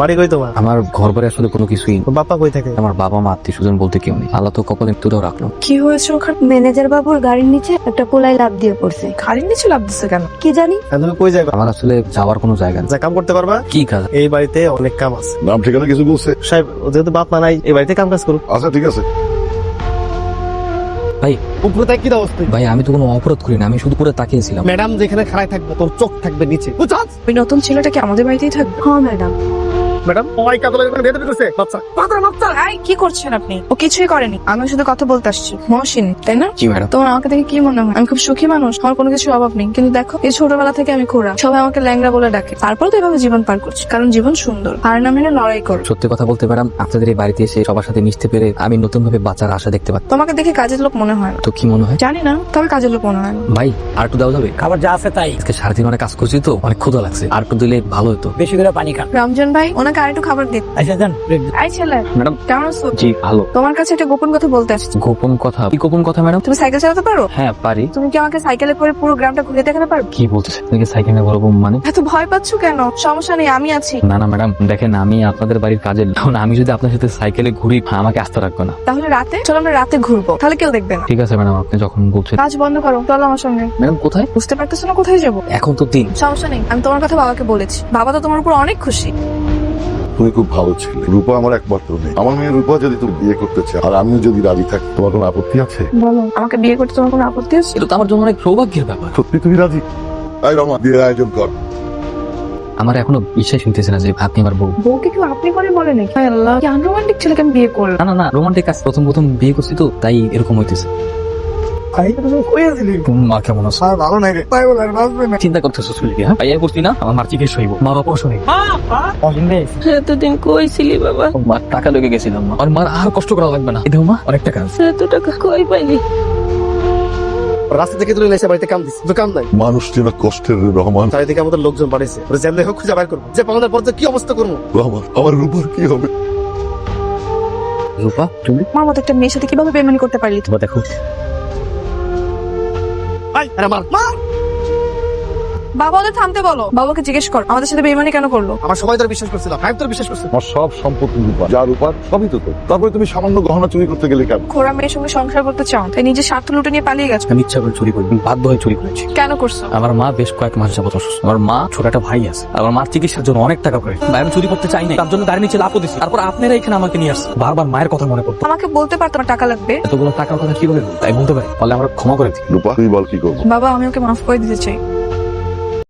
বাড়ি কই তোমার? আমার ঘর বাড়ি আসলে কোনো কিছুই নেই। কই থাকে? আমার বাবা মা আত্মীয় স্বজন বলতে কেউ নেই। আল্লাহ তো কপালে তুলেও রাখল। কি হয়েছে ওখানে? ম্যানেজার বাবুর গাড়ির নিচে একটা পোলাই লাভ দিয়ে পড়ছে। গাড়ির নিচে লাভ দিচ্ছে কেন? কি জানি? আর তুমি কই যাবে? আমার আসলে যাওয়ার কোনো জায়গা নেই। যা কাম করতে পারবা? কি কাজ? এই বাড়িতে অনেক কাম আছে। নাম ঠিকানা কিছু বলছে? সাহেব ও যেহেতু বাপ মা নাই এই বাড়িতে কাম কাজ করুক। আচ্ছা ঠিক আছে। ভাই উপরে তাই কি অবস্থা? ভাই আমি তো কোনো অপরাধ করি না আমি শুধু করে তাকিয়েছিলাম ম্যাডাম যেখানে খাড়াই থাকবে তোর চোখ থাকবে নিচে। বুঝছস ওই নতুন ছেলেটা কি আমাদের বাড়িতেই থাকবে? হ্যাঁ ম্যাডাম। ম্যাডাম ওই কাতলা এখানে ভেতরে ঢুকছে। বাচ্চা। আই কি করছেন আপনি? ও কিছুই করেনি। আমি শুধু কথা বলতে আসছি। মহসিন তাই না? জি ম্যাডাম। তোমার আমাকে দেখে কি মনে হয়? আমি খুব সুখী মানুষ আমার কোনো কিছু অভাব নেই। কিন্তু দেখো এই ছোটবেলা থেকে আমি খোড়া। সবাই আমাকে ল্যাংড়া বলে ডাকে। তারপর তো এভাবে জীবন পার করছি। কারণ জীবন সুন্দর। আর না মেনে লড়াই করো। সত্যি কথা বলতে ম্যাডাম আপনাদের এই বাড়িতে এসে সবার সাথে মিশতে পেরে আমি নতুন ভাবে বাঁচার আশা দেখতে পাচ্ছি। তোমাকে দেখে কাজের লোক মনে হয় না। তো কি মনে হয়? জানি না তবে কাজের লোক মনে হয় না। ভাই আর একটু দেওয়া যাবে? খাবার যা আছে তাই। আজকে সারাদিন অনেক কাজ করছি তো অনেক ক্ষুধা লাগছে। আর একটু দিলে ভালো হতো। বেশি করে পানি খান রমজান ভাই ওনাকে আরেকটু খাবার দিন আচ্ছা যান আই ছেলে ম্যাডাম কেমন আছো? জি ভালো। তোমার কাছে একটা গোপন কথা বলতে আসছি। গোপন কথা? কি গোপন কথা ম্যাডাম? তুমি সাইকেল চালাতে পারো? হ্যাঁ পারি। তুমি কি আমাকে সাইকেলে করে পুরো গ্রামটা ঘুরে দেখাতে পারবে কি বলতেছে আপনাকে সাইকেলে বলব মানে? এত ভয় পাচ্ছ কেন? সমস্যা নেই আমি আছি। না না ম্যাডাম দেখেন আমি আপনাদের বাড়ির কাজের লোক। এখন আমি যদি আপনার সাথে সাইকেলে ঘুরি আমাকে আসতে রাখবে না। তাহলে রাতে? চলো আমরা রাতে ঘুরবো। তাহলে কেউ দেখবে না। ঠিক আছে ম্যাডাম আপনি যখন বলছেন। কাজ বন্ধ করো চলো আমার সঙ্গে। ম্যাডাম কোথায়? বুঝতে পারতেছো না কোথায় যাব? এখন তো দিন। সমস্যা নেই আমি তোমার কথা বাবাকে বলেছি। বাবা তো তোমার উপর অনেক খুশি। তুমি খুব ভালো ছিলে। রূপা আমার একমাত্র মেয়ে। আমার মেয়ে রূপা যদি তুমি বিয়ে করতে চাও আর আমিও যদি রাজি থাকি তোমার কোনো আপত্তি আছে? বলো আমাকে বিয়ে করতে তোমার কোনো আপত্তি আছে? এটা তো আমার জন্য অনেক সৌভাগ্যের ব্যাপার। সত্যি তুমি রাজি? তাই রমা বিয়ের আয়োজন কর। আমার এখনও বিশ্বাস হইতেছে না যে আপনি আমার বউ। বউকে কেউ আপনি করে বলে নাকি? আল্লাহ কি আনরোমান্টিক ছেলেকে আমি বিয়ে করলাম। না না না রোমান্টিক কাজ প্রথম প্রথম বিয়ে করছি তো তাই এরকম হইতেছে। কই আছিলি মা কেমন আছে? আর ভালো নাই রে। তাই বলে আর বাঁচবে না। চিন্তা হ্যাঁ? ভাইয়া করছি না আমার মার হইব হইব এতদিন কইছিলি বাবা? মার টাকা লেগে গেছিলাম মা। আর মার আর কষ্ট করা লাগবে না। মা অনেক টাকা আছে। এত টাকা কই পাইলি? রাস্তা থেকে তুলে এসে বাড়িতে কাম দিচ্ছে তো নাই। মানুষ যেন কষ্টের রহমান। চারিদিকে আমাদের লোকজন যেমনি হোক খুঁজে বাইর করব। যে পাওনার পর কি অবস্থা করব। রহমান আমার রূপার কি হবে? রূপা তুমি? আমার মতো একটা মেয়ের সাথে কীভাবে বেমানি করতে পারলি? তুমি? তোমার দেখো। আরে মার মার বাবা ওদের থামতে বলো। বাবাকে জিজ্ঞেস কর আমাদের সাথে বেমানি কেন করল? আমার সবাই তোর বিশ্বাস করছিলাম আমি তোর বিশ্বাস করছিলাম আমার সব সম্পত্তি রূপা যা রূপার সবই তো তোর। তারপরে তুমি সামান্য গহনা চুরি করতে গেলে কেন? খোড়া মেয়ের সঙ্গে সংসার করতে চাও তাই নিজের স্বার্থ লুটে নিয়ে পালিয়ে গেছো? আমি ইচ্ছা করে চুরি করি বাধ্য হয়ে চুরি করেছি। কেন করছ? আমার মা বেশ কয়েক মাস যাবত অসুস্থ। আমার মা ছোট একটা ভাই আছে। আমার মার চিকিৎসার জন্য অনেক টাকা করে ভাই আমি চুরি করতে চাই না তার জন্য গাড়ি নিচে লাপও দিছি। তারপর আপনারা এখানে আমাকে নিয়ে আসছে বারবার মায়ের কথা মনে পড়তো। আমাকে বলতে পারতো আমার টাকা লাগবে। এতগুলো টাকার কথা কীভাবে বলব? তাই বলতে পারি। তাহলে আমরা ক্ষমা করে দিই। রূপা তুই বল কি করব? বাবা আমি ওকে মাফ করে দিতে চাই।